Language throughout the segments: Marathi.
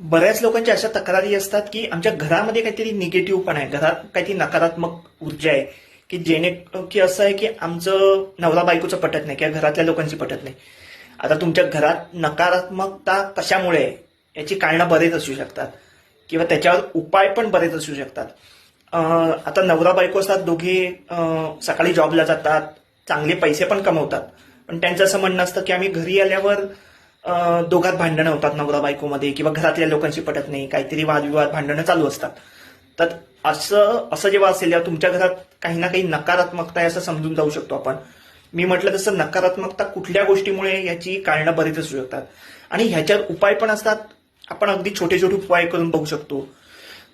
बऱ्याच लोकांच्या अशा तक्रारी असतात की आमच्या घरामध्ये काहीतरी निगेटिव्ह पण आहे. घरात काहीतरी नकारात्मक ऊर्जा आहे की जेणे की असं आहे की आमचं नवरा बायकोचं पटत नाही किंवा घरातल्या लोकांची पटत नाही. आता तुमच्या घरात नकारात्मकता कशामुळे याची कारणं बरेच असू शकतात. किंवा त्याच्यावर उपाय पण बरेच असू शकतात. आता नवरा बायको असतात दोघे सकाळी जॉबला जातात चांगले पैसे पण कमवतात. पण त्यांचं असं म्हणणं असतं की आम्ही घरी आल्यावर दोघात भांडणं होतात नवरा बायकोमध्ये किंवा घरातल्या लोकांशी पटत नाही काहीतरी वादविवाद भांडणं चालू असतात. तर असं असं जेव्हा असेल तेव्हा तुमच्या घरात काही ना काही नकारात्मकता आहे असं समजून जाऊ शकतो आपण. मी म्हटलं तसं नकारात्मकता कुठल्या गोष्टीमुळे याची कारणं बरीच असू शकतात. आणि ह्याच्यावर उपाय पण असतात. आपण अगदी छोटे छोटे उपाय करून बघू शकतो.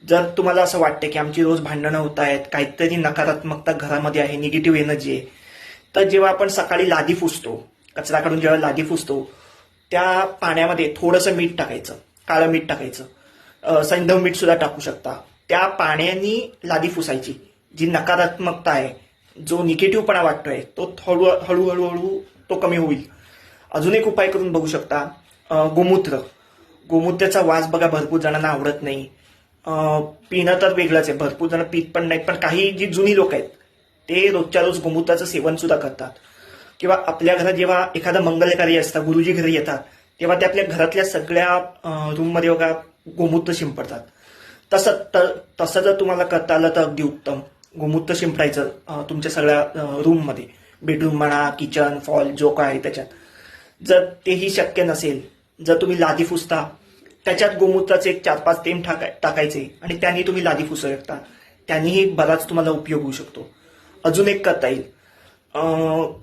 जर तुम्हाला असं वाटतं की आमची रोज भांडणं होत आहेत काहीतरी नकारात्मकता घरामध्ये आहे निगेटिव्ह एनर्जी आहे तर जेव्हा आपण सकाळी लादी फुसतो कचरा काढून जेव्हा लादी फुसतो त्या पाण्यामध्ये थोडंसं मीठ टाकायचं काळं मीठ टाकायचं. सैंधव मीठ सुद्धा टाकू शकता. त्या पाण्यानी लादी फुसायची जी नकारात्मकता आहे जो निगेटिव्हपणा वाटतोय तो हळू हळूहळू हळू तो कमी होईल. अजून एक उपाय करून बघू शकता. गोमूत्र. गोमूत्राचा वास बघा भरपूर जणांना आवडत नाही. पिणं तर वेगळंच आहे भरपूर जण पित पण नाहीत पण काही जी जुनी लोक आहेत ते रोजच्या रोज गोमूत्राचं सेवन सुद्धा करतात. किंवा आपल्या घरात जेव्हा एखादं मंगल कार्य असतं गुरुजी घरी येतात तेव्हा ते आपल्या घरातल्या सगळ्या रूममध्ये बघा गोमूत्र शिंपडतात. तसं तर तसं जर तुम्हाला करता आलं तर अगदी उत्तम. गोमूत्र शिंपडायचं तुमच्या सगळ्या रूममध्ये. बेडरूम म्हणा किचन फॉल जो काय आहे त्याच्यात. जर तेही शक्य नसेल जर तुम्ही लादी फुसता त्याच्यात गोमूत्राचे एक चार पाच तेम टाकाय टाकायचे आणि त्यांनी तुम्ही लादी फुसू शकता. त्यांनीही बराच तुम्हाला उपयोग होऊ शकतो. अजून एक करता येईल.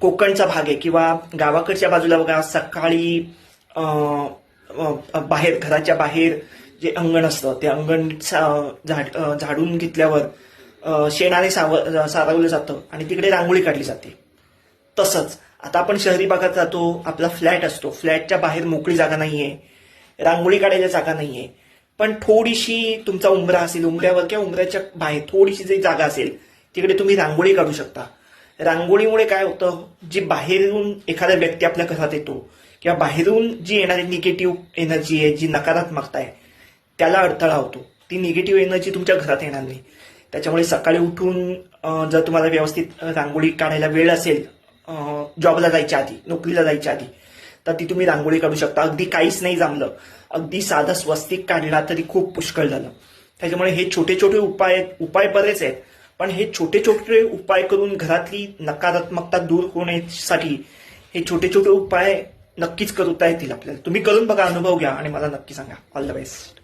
कोकणचा भाग आहे किंवा गावाकडच्या बाजूला बघा सकाळी बाहेर घराच्या बाहेर जे अंगण असतं ते अंगण सा- झाड झाडून घेतल्यावर शेणाने साव सारवलं जातं आणि तिकडे रांगोळी काढली जाते. तसंच आता आपण शहरी भागात जातो आपला फ्लॅट असतो. फ्लॅटच्या बाहेर मोकळी जागा नाही आहे रांगोळी काढायला जागा नाही आहे पण थोडीशी तुमचा उंबरा असेल उंबऱ्यावर किंवा उंबऱ्याच्या बाहेर थोडीशी जरी जागा असेल तिकडे तुम्ही रांगोळी काढू शकता. रांगोळीमुळे काय होतं? जी बाहेरून एखादा व्यक्ती आपल्या घरात येतो किंवा बाहेरून जी येणारी निगेटिव्ह एनर्जी आहे जी नकारात्मकता आहे त्याला अडथळा होतो. ती निगेटिव्ह एनर्जी तुमच्या घरात येणार नाही. त्याच्यामुळे सकाळी उठून जर तुम्हाला व्यवस्थित रांगोळी काढायला वेळ असेल जॉबला जायच्या आधी नोकरीला जायच्या आधी तर ती तुम्ही रांगोळी काढू शकता. अगदी काहीच नाही जमलं. अगदी साधा स्वस्तिक काढला तरी खूप पुष्कळ झालं. त्याच्यामुळे हे छोटे छोटे उपाय उपाय बरेच आहेत. पण हे छोटे छोटे उपाय करून घरातली नकारात्मकता दूर होण्यासाठी हे छोटे छोटे उपाय नक्कीच करता येतील आपल्याला. तुम्ही करून बघा अनुभव घ्या आणि मला नक्की सांगा. All the best